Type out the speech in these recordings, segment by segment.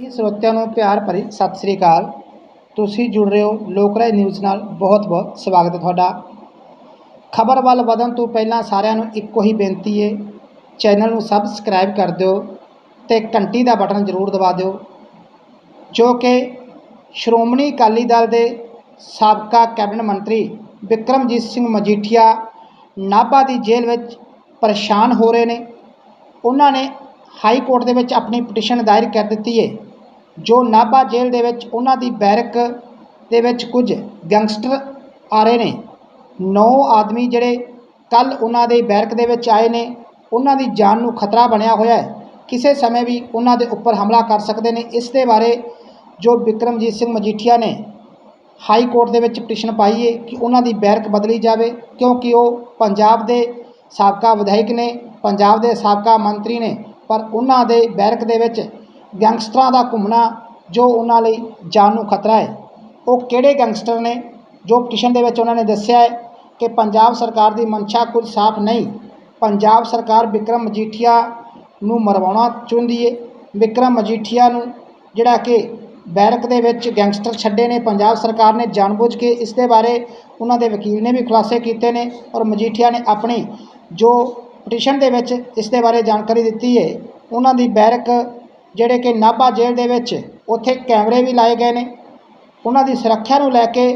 ਜੀ ਸਰੋਤਿਆਂ ਨੂੰ ਪਿਆਰ ਭਰੀ ਸਤਿ ਸ੍ਰੀ ਅਕਾਲ। ਤੁਸੀਂ ਜੁੜ ਰਹੇ ਹੋ ਲੋਕਰਾਜ ਨਿਊਜ਼ ਨਾਲ। ਬਹੁਤ ਬਹੁਤ ਸਵਾਗਤ ਹੈ ਤੁਹਾਡਾ। ਖਬਰ ਵੱਲ ਵਧਣ ਤੋਂ ਪਹਿਲਾਂ ਸਾਰਿਆਂ ਨੂੰ ਇੱਕੋ ਹੀ ਬੇਨਤੀ ਹੈ, ਚੈਨਲ ਨੂੰ ਸਬਸਕ੍ਰਾਈਬ ਕਰ ਦਿਓ ਤੇ ਘੰਟੀ ਦਾ ਬਟਨ ਜ਼ਰੂਰ ਦਬਾ ਦਿਓ, ਜੋ ਕਿ ਸ਼੍ਰੋਮਣੀ ਅਕਾਲੀ ਦਲ ਦੇ ਸਾਬਕਾ ਕੈਬਨਿਟ ਮੰਤਰੀ ਵਿਕਰਮਜੀਤ ਸਿੰਘ ਮਜੀਠੀਆ ਨਾਭਾ ਦੀ ਜੇਲ੍ਹ ਵਿੱਚ ਪਰੇਸ਼ਾਨ ਹੋ ਰਹੇ ਨੇ। ਉਹਨਾਂ ਨੇ ਹਾਈ ਕੋਰਟ ਦੇ ਵਿੱਚ ਆਪਣੀ ਪਟੀਸ਼ਨ ਦਾਇਰ ਕਰ ਦਿੱਤੀ ਹੈ। ਜੋ ਨਾਭਾ ਜੇਲ੍ਹ ਦੇ ਵਿੱਚ ਉਹਨਾਂ ਦੀ ਬੈਰਕ ਦੇ ਵਿੱਚ ਕੁਝ ਗੈਂਗਸਟਰ ਆ ਰਹੇ ਨੇ। ਨੌ ਆਦਮੀ ਜਿਹੜੇ ਕੱਲ ਉਹਨਾਂ ਦੇ ਬੈਰਕ ਦੇ ਵਿੱਚ ਆਏ ਨੇ, ਉਹਨਾਂ ਦੀ ਜਾਨ ਨੂੰ ਖਤਰਾ ਬਣਿਆ ਹੋਇਆ ਹੈ। ਕਿਸੇ ਸਮੇਂ ਵੀ ਉਹਨਾਂ ਦੇ ਉੱਪਰ ਹਮਲਾ ਕਰ ਸਕਦੇ ਨੇ। ਇਸ ਦੇ ਬਾਰੇ ਜੋ ਵਿਕਰਮਜੀਤ ਸਿੰਘ ਮਜੀਠੀਆ ਨੇ ਹਾਈ ਕੋਰਟ ਦੇ ਵਿੱਚ ਪਟੀਸ਼ਨ ਪਾਈ ਹੈ ਕਿ ਉਹਨਾਂ ਦੀ ਬੈਰਕ ਬਦਲੀ ਜਾਵੇ, ਕਿਉਂਕਿ ਉਹ ਪੰਜਾਬ ਦੇ ਸਾਬਕਾ ਵਿਧਾਇਕ ਨੇ, ਪੰਜਾਬ ਦੇ ਸਾਬਕਾ ਮੰਤਰੀ ਨੇ, ਪਰ ਉਹਨਾਂ ਦੇ ਬੈਰਕ ਦੇ ਵਿੱਚ ਗੈਂਗਸਟਰਾਂ ਦਾ ਘੁੰਮਣਾ ਜੋ ਉਹਨਾਂ ਲਈ ਜਾਨ ਨੂੰ ਖਤਰਾ ਹੈ। ਉਹ ਕਿਹੜੇ ਗੈਂਗਸਟਰ ਨੇ ਜੋ ਪਟੀਸ਼ਨ ਦੇ ਵਿੱਚ ਉਹਨਾਂ ਨੇ ਦੱਸਿਆ ਹੈ ਕਿ ਪੰਜਾਬ ਸਰਕਾਰ ਦੀ ਮਨਸ਼ਾ ਕੁਝ ਸਾਫ਼ ਨਹੀਂ, ਪੰਜਾਬ ਸਰਕਾਰ ਵਿਕਰਮ ਮਜੀਠੀਆ ਨੂੰ ਮਰਵਾਉਣਾ ਚਾਹੁੰਦੀ ਹੈ ਵਿਕਰਮ ਮਜੀਠੀਆ ਨੂੰ ਜਿਹੜਾ ਕਿ ਬੈਰਕ ਦੇ ਵਿੱਚ ਗੈਂਗਸਟਰ ਛੱਡੇ ਨੇ, ਪੰਜਾਬ ਸਰਕਾਰ ਨੇ ਜਾਣਬੁੱਝ ਕੇ ਇਸ ਦੇ ਬਾਰੇ ਉਹਨਾਂ ਦੇ ਵਕੀਲ ਨੇ ਵੀ ਖੁਲਾਸੇ ਕੀਤੇ ਨੇ ਔਰ ਮਜੀਠੀਆ ਨੇ ਆਪਣੀ ਜੋ ਪਟੀਸ਼ਨ ਦੇ ਵਿੱਚ ਇਸ ਦੇ ਬਾਰੇ ਜਾਣਕਾਰੀ ਦਿੱਤੀ ਹੈ ਉਹਨਾਂ ਦੀ ਬੈਰਕ ਜਿਹੜੇ ਕਿ ਨਾਭਾ ਜੇਲ੍ਹ ਦੇ ਵਿੱਚ ਉੱਥੇ ਕੈਮਰੇ ਵੀ ਲਾਏ ਗਏ ਨੇ। ਉਹਨਾਂ ਦੀ ਸੁਰੱਖਿਆ ਨੂੰ ਲੈ ਕੇ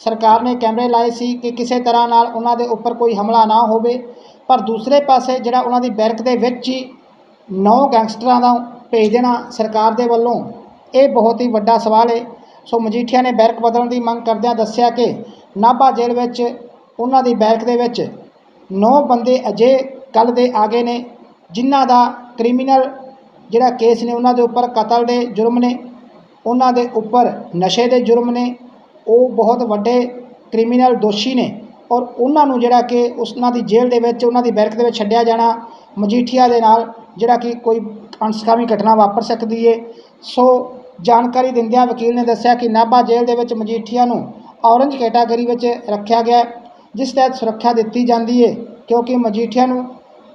ਸਰਕਾਰ ਨੇ ਕੈਮਰੇ ਲਾਏ ਸੀ ਕਿ ਕਿਸੇ ਤਰ੍ਹਾਂ ਨਾਲ ਉਹਨਾਂ ਦੇ ਉੱਪਰ ਕੋਈ ਹਮਲਾ ਨਾ ਹੋਵੇ। ਪਰ ਦੂਸਰੇ ਪਾਸੇ ਜਿਹੜਾ ਉਹਨਾਂ ਦੀ ਬੈਰਕ ਦੇ ਵਿੱਚ ਹੀ ਨੌ ਗੈਂਗਸਟਰਾਂ ਦਾ ਭੇਜ ਦੇਣਾ ਸਰਕਾਰ ਦੇ ਵੱਲੋਂ, ਇਹ ਬਹੁਤ ਹੀ ਵੱਡਾ ਸਵਾਲ ਹੈ। ਸੋ ਮਜੀਠੀਆ ਨੇ ਬੈਰਕ ਬਦਲਣ ਦੀ ਮੰਗ ਕਰਦਿਆਂ ਦੱਸਿਆ ਕਿ ਨਾਭਾ ਜੇਲ੍ਹ ਵਿੱਚ ਉਹਨਾਂ ਦੀ ਬੈਰਕ ਦੇ ਵਿੱਚ ਨੌ ਬੰਦੇ ਅਜੇ ਕੱਲ੍ਹ ਦੇ ਆ ਗਏ ਨੇ, ਜਿਨ੍ਹਾਂ ਦਾ ਕ੍ਰਿਮੀਨਲ ਜਿਹੜਾ ਕੇਸ ਨੇ ਉਹਨਾਂ ਦੇ ਉੱਪਰ, ਕਤਲ ਦੇ ਜੁਰਮ ਨੇ, ਉਹਨਾਂ ਦੇ ਉੱਪਰ ਨਸ਼ੇ ਦੇ ਜੁਰਮ ਨੇ, ਉਹ ਬਹੁਤ ਵੱਡੇ ਕ੍ਰਿਮੀਨਲ ਦੋਸ਼ੀ ਨੇ ਔਰ ਉਹਨਾਂ ਨੂੰ ਜਿਹੜਾ ਕਿ ਉਸਨਾਂ ਦੀ ਜੇਲ੍ਹ ਦੇ ਵਿੱਚ, ਉਹਨਾਂ ਦੀ ਬੈਰਕ ਦੇ ਵਿੱਚ ਛੱਡਿਆ ਜਾਣਾ ਮਜੀਠੀਆ ਦੇ ਨਾਲ ਜਿਹੜਾ ਕਿ ਕੋਈ ਅਣਸਖਾਵੀ ਘਟਨਾ ਵਾਪਰ ਸਕਦੀ ਹੈ ਸੋ ਜਾਣਕਾਰੀ ਦਿੰਦਿਆਂ ਵਕੀਲ ਨੇ ਦੱਸਿਆ ਕਿ ਨਾਭਾ ਜੇਲ੍ਹ ਦੇ ਵਿੱਚ ਮਜੀਠੀਆ ਨੂੰ ਔਰੰਜ ਕੈਟਾਗਰੀ ਵਿੱਚ ਰੱਖਿਆ ਗਿਆ, ਜਿਸ ਤਹਿਤ ਸੁਰੱਖਿਆ ਦਿੱਤੀ ਜਾਂਦੀ ਹੈ ਕਿਉਂਕਿ ਮਜੀਠੀਆ ਨੂੰ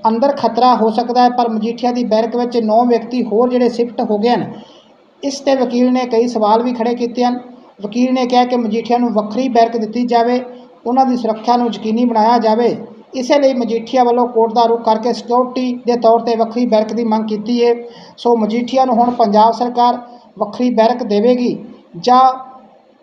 ਅੰਦਰ ਖਤਰਾ ਹੋ ਸਕਦਾ ਹੈ, ਪਰ ਮਜੀਠੀਆ ਦੀ ਬੈਰਕ ਵਿੱਚ ਨੌ ਵਿਅਕਤੀ ਹੋਰ ਜਿਹੜੇ ਸ਼ਿਫਟ ਹੋ ਗਏ ਹਨ। ਇਸ ਤੇ ਵਕੀਲ ਨੇ ਕਈ ਸਵਾਲ ਵੀ ਖੜੇ ਕੀਤੇ ਹਨ। ਵਕੀਲ ਨੇ ਕਿਹਾ ਕਿ ਮਜੀਠੀਆ ਨੂੰ ਵੱਖਰੀ ਬੈਰਕ ਦਿੱਤੀ ਜਾਵੇ, ਉਹਨਾਂ ਦੀ ਸੁਰੱਖਿਆ ਨੂੰ ਯਕੀਨੀ ਬਣਾਇਆ ਜਾਵੇ। ਇਸੇ ਲਈ ਮਜੀਠੀਆ ਵੱਲੋਂ ਕੋਰਟ ਦਾ ਰੁਖ ਕਰਕੇ ਸਿਕਿਉਰਿਟੀ ਦੇ ਤੌਰ ਤੇ ਵੱਖਰੀ ਬੈਰਕ ਦੀ ਮੰਗ ਕੀਤੀ ਹੈ ਸੋ ਮਜੀਠੀਆ ਨੂੰ ਹੁਣ ਪੰਜਾਬ ਸਰਕਾਰ ਵੱਖਰੀ ਬੈਰਕ ਦੇਵੇਗੀ ਜਾਂ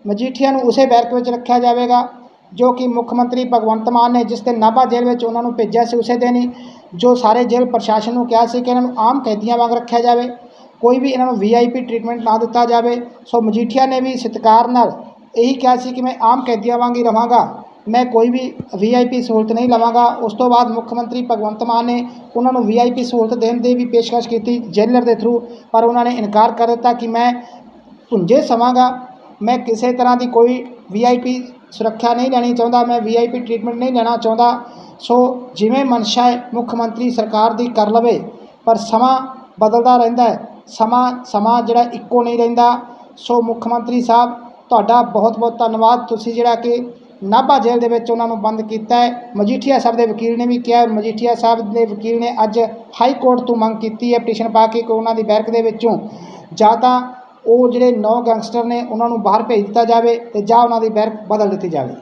ਮਜੀਠੀਆ ਨੂੰ ਉਸੇ ਬੈਰਕ ਵਿੱਚ ਰੱਖਿਆ ਜਾਵੇਗਾ। ਜੋ ਕਿ ਮੁੱਖ ਮੰਤਰੀ ਭਗਵੰਤ ਮਾਨ ਨੇ ਜਿਸ ਦਿਨ ਨਾਭਾ ਜੇਲ੍ਹ ਵਿੱਚ ਉਹਨਾਂ ਨੂੰ ਭੇਜਿਆ ਸੀ, ਉਸੇ ਦਿਨ ਹੀ ਜੋ ਸਾਰੇ ਜੇਲ੍ਹ ਪ੍ਰਸ਼ਾਸਨ ਨੂੰ ਕਿਹਾ ਸੀ ਕਿ ਇਹਨਾਂ ਨੂੰ ਆਮ ਕੈਦੀਆਂ ਵਾਂਗ ਰੱਖਿਆ ਜਾਵੇ, ਕੋਈ ਵੀ ਇਹਨਾਂ ਨੂੰ ਵੀਆਈਪੀ ਟ੍ਰੀਟਮੈਂਟ ਨਾ ਦਿੱਤਾ ਜਾਵੇ। ਸੋ ਮਜੀਠੀਆ ਨੇ ਵੀ ਸਤਿਕਾਰ ਨਾਲ ਇਹੀ ਕਿਹਾ ਸੀ ਕਿ ਮੈਂ ਆਮ ਕੈਦੀਆਂ ਵਾਂਗ ਹੀ ਰਵਾਂਗਾ, ਮੈਂ ਕੋਈ ਵੀ ਵੀਆਈਪੀ ਸਹੂਲਤ ਨਹੀਂ ਲਵਾਂਗਾ। ਉਸ ਤੋਂ ਬਾਅਦ ਮੁੱਖ ਮੰਤਰੀ ਭਗਵੰਤ ਮਾਨ ਨੇ ਉਹਨਾਂ ਨੂੰ ਵੀਆਈਪੀ ਸਹੂਲਤ ਦੇਣ ਦੀ ਵੀ ਪੇਸ਼ਕਸ਼ ਕੀਤੀ ਜੇਲਰ ਦੇ ਥਰੂ ਪਰ ਉਹਨਾਂ ਨੇ ਇਨਕਾਰ ਕਰ ਦਿੱਤਾ ਕਿ ਮੈਂ ਭੁੰਜੇ ਸਵਾਂਗਾ ਮੈਂ ਕਿਸੇ ਤਰ੍ਹਾਂ ਦੀ ਕੋਈ ਵੀਆਈਪੀ ਸੁਰੱਖਿਆ ਨਹੀਂ ਲੈਣੀ ਚਾਹੁੰਦਾ, ਮੈਂ ਵੀਆਈਪੀ ਟ੍ਰੀਟਮੈਂਟ ਨਹੀਂ ਲੈਣਾ ਚਾਹੁੰਦਾ। ਸੋ ਜਿਵੇਂ ਮਨਸ਼ਾ ਹੈ, ਮੁੱਖ ਮੰਤਰੀ ਸਰਕਾਰ ਦੀ ਕਰ ਲਵੇ, ਪਰ ਸਮਾਂ ਬਦਲਦਾ ਰਹਿੰਦਾ ਹੈ। ਸਮਾਂ ਸਮਾਂ ਜਿਹੜਾ ਇੱਕੋ ਨਹੀਂ ਰਹਿੰਦਾ। ਸੋ ਮੁੱਖ ਮੰਤਰੀ ਸਾਹਿਬ, ਤੁਹਾਡਾ ਬਹੁਤ ਬਹੁਤ ਧੰਨਵਾਦ। ਤੁਸੀਂ ਜਿਹੜਾ ਕਿ ਨਾਭਾ ਜੇਲ੍ਹ ਦੇ ਵਿੱਚ ਉਹਨਾਂ ਨੂੰ ਬੰਦ ਕੀਤਾ ਹੈ। ਮਜੀਠੀਆ ਸਾਹਿਬ ਦੇ ਵਕੀਲ ਨੇ ਵੀ ਕਿਹਾ ਮਜੀਠੀਆ ਸਾਹਿਬ ਦੇ ਵਕੀਲ ਨੇ ਅੱਜ ਹਾਈ ਕੋਰਟ ਤੋਂ ਮੰਗ ਕੀਤੀ ਹੈ, ਪਟੀਸ਼ਨ ਪਾ ਕੇ ਕਿ ਉਹਨਾਂ ਦੀ ਬੈਰਕ ਦੇ ਵਿੱਚੋਂ ਜਾਂ ਤਾਂ ਉਹ ਜਿਹੜੇ ਨੌ ਗੈਂਗਸਟਰ ਨੇ, ਉਹਨਾਂ ਨੂੰ ਬਾਹਰ ਭੇਜ ਦਿੱਤਾ ਜਾਵੇ ਅਤੇ ਜਾਂ ਉਹਨਾਂ ਦੀ ਬੈਰਕ ਬਦਲ ਦਿੱਤੀ ਜਾਵੇ।